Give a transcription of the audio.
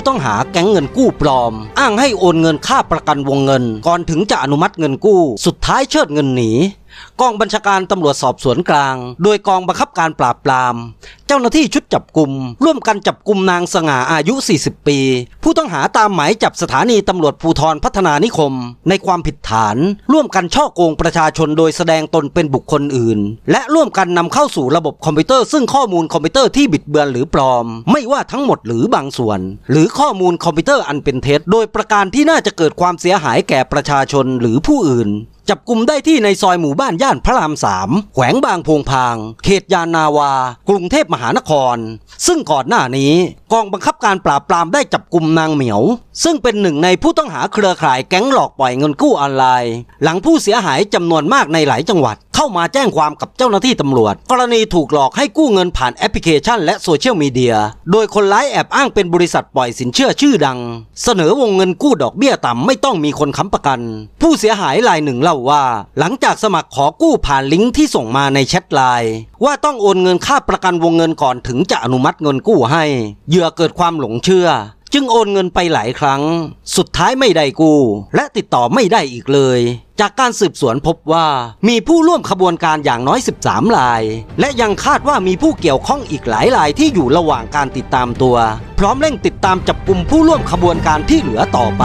ผู้ต้องหาแก๊งเงินกู้ปลอม อ้างให้โอนเงินค่าประกันวงเงิน ก่อนถึงจะอนุมัติเงินกู้ สุดท้ายเชิดเงินหนี กองบัญชาการตำรวจสอบสวนกลาง โดยกองบังคับการปราบปราม เจ้าหน้าที่ชุดจับกลุ่มร่วมกันจับกลุ่มนางสง่าอายุ 40 ปี ผู้ต้องหาตามหมายจับสถานีตำรวจภูธรพัฒนานิคม ในความผิดฐาน ร่วมกันช่อโกงประชาชนโดยแสดงตนเป็นบุคคลอื่น และร่วมกันนำเข้าสู่ระบบคอมพิวเตอร์ซึ่งข้อมูลคอมพิวเตอร์ที่บิดเบือนหรือปลอม ไม่ว่าทั้งหมดหรือบางส่วน หรือข้อมูลคอมพิวเตอร์อันเป็นเท็จโดยประการที่น่าจะเกิดความเสียหายแก่ประชาชนหรือผู้อื่น จับกลุ่มได้ที่ในซอยหมู่บ้านย่านพระรามสามแขวงบางพงพาง เขตยานนาวา กรุงเทพมหานคร ซึ่งก่อนหน้านี้กองบังคับ การปราบปรามได้จับกลุ่มนางเหมียว ซึ่งเป็นหนึ่งในผู้ต้องหาเครือข่ายแก๊งหลอกปล่อยเงินกู้ออนไลน์ หลังผู้เสียหายจำนวนมากในหลายจังหวัด เข้ามาแจ้งความกับเจ้าหน้าที่ตำรวจ กรณีถูกหลอกให้กู้เงินผ่านแอปพลิเคชัน และโซเชียลมีเดียโดยคนร้ายแอบอ้างเป็นบริษัทปล่อยสินเชื่อชื่อดัง เสนอวงเงินกู้ดอกเบี้ยต่ำไม่ต้องมีคนค้ำประกัน ผู้เสียหายรายหนึ่งเล่าว่า หลังจากสมัครขอกู้ผ่านลิงก์ที่ส่งมาในแชทไลน์ว่าต้องโอนเงินค่าประกันวงเงินก่อนถึงจะอนุมัติเงินกู้ให้เหยื่อเกิดความความหลงเชื่อ จึงโอนเงินไปหลายครั้ง สุดท้ายไม่ได้กู้ และติดต่อไม่ได้อีกเลย จากการสืบสวนพบว่ามีผู้ร่วมขบวนการอย่างน้อย 13 ราย และยังคาดว่ามีผู้เกี่ยวข้องอีกหลายรายที่อยู่ระหว่างการติดตามตัว พร้อมเร่งติดตามจับกลุ่มผู้ร่วมขบวนการที่เหลือต่อไป